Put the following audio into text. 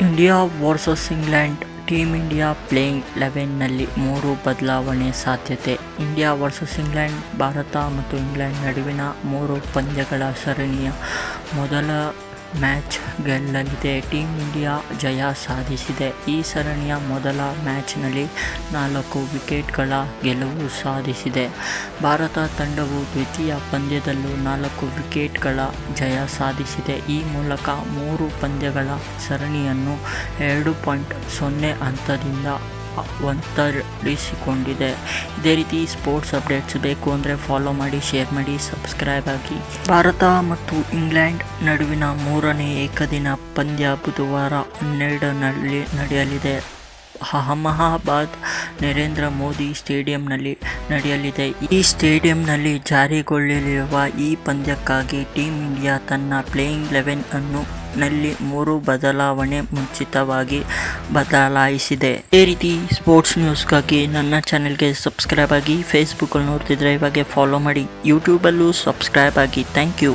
India versus England team India playing ಲೆವೆನ್ನಲ್ಲಿ ಮೂರು ಬದಲಾವಣೆ ಸಾಧ್ಯತೆ. ಇಂಡಿಯಾ ವರ್ಸಸ್ ಇಂಗ್ಲೆಂಡ್ ಭಾರತ ಮತ್ತು ಇಂಗ್ಲೆಂಡ್ ನಡುವಿನ ಮೂರು ಪಂದ್ಯಗಳ ಸರಣಿಯ ಮೊದಲ ಮ್ಯಾಚ್ ಗೆಲ್ಲಲಿದೆ. ಟೀಮ್ ಇಂಡಿಯಾ ಜಯ ಸಾಧಿಸಿದೆ. ಈ ಸರಣಿಯ ಮೊದಲ ಮ್ಯಾಚ್ನಲ್ಲಿ ನಾಲ್ಕು ವಿಕೆಟ್ಗಳ ಗೆಲುವು ಸಾಧಿಸಿದೆ. ಭಾರತ ತಂಡವು ದ್ವಿತೀಯ ಪಂದ್ಯದಲ್ಲೂ ನಾಲ್ಕು ವಿಕೆಟ್ಗಳ ಜಯ ಸಾಧಿಸಿದೆ. ಈ ಮೂಲಕ ಮೂರು ಪಂದ್ಯಗಳ ಸರಣಿಯನ್ನು ಎರಡು ಪಾಯಿಂಟ್ ಸೊನ್ನೆ ಹಂತದಿಂದ ಒಂತರಿಸಿಕೊಂಡಿದೆ ಇದೇ ರೀತಿ ಸ್ಪೋರ್ಟ್ಸ್ ಅಪ್ಡೇಟ್ಸ್ ಬೇಕು ಅಂದರೆ ಫಾಲೋ ಮಾಡಿ ಶೇರ್ ಮಾಡಿ ಸಬ್ಸ್ಕ್ರೈಬ್ ಆಗಿ ಭಾರತ ಮತ್ತು ಇಂಗ್ಲೆಂಡ್ ನಡುವಿನ ಮೂರನೇ ಏಕದಿನ ಪಂದ್ಯ ಬುಧವಾರ ಹನ್ನೆರಡರಲ್ಲಿ ನಡೆಯಲಿದೆ. ಅಹಮಹಾಬಾದ್ ನರೇಂದ್ರ ಮೋದಿ ಸ್ಟೇಡಿಯಂನಲ್ಲಿ ನಡೆಯಲಿದೆ. ಈ ಸ್ಟೇಡಿಯಂನಲ್ಲಿ ಜಾರಿಗೊಳ್ಳಲಿರುವ ಈ ಪಂದ್ಯಕ್ಕಾಗಿ ಟೀಮ್ ಇಂಡಿಯಾ ತನ್ನ ಪ್ಲೇಯಿಂಗ್ ಲೆವೆನ್ ಅನ್ನು ನಲ್ಲಿ ಮೂರು ಬದಲಾವಣೆ ಮುಂಚಿತವಾಗಿ ಬದಲಾಯಿಸಿದೆ. ಅದೇ ರೀತಿ ಸ್ಪೋರ್ಟ್ಸ್ ನ್ಯೂಸ್ಗಾಗಿ ನನ್ನ ಚಾನೆಲ್ಗೆ ಸಬ್ಸ್ಕ್ರೈಬ್ ಆಗಿ ಫೇಸ್ಬುಕ್ಕಲ್ಲಿ ನೋಡ್ತಿದ್ರೆ ಇವಾಗೆ ಫಾಲೋ ಮಾಡಿ. ಯೂಟ್ಯೂಬಲ್ಲೂ ಸಬ್ಸ್ಕ್ರೈಬ್ ಆಗಿ. Thank you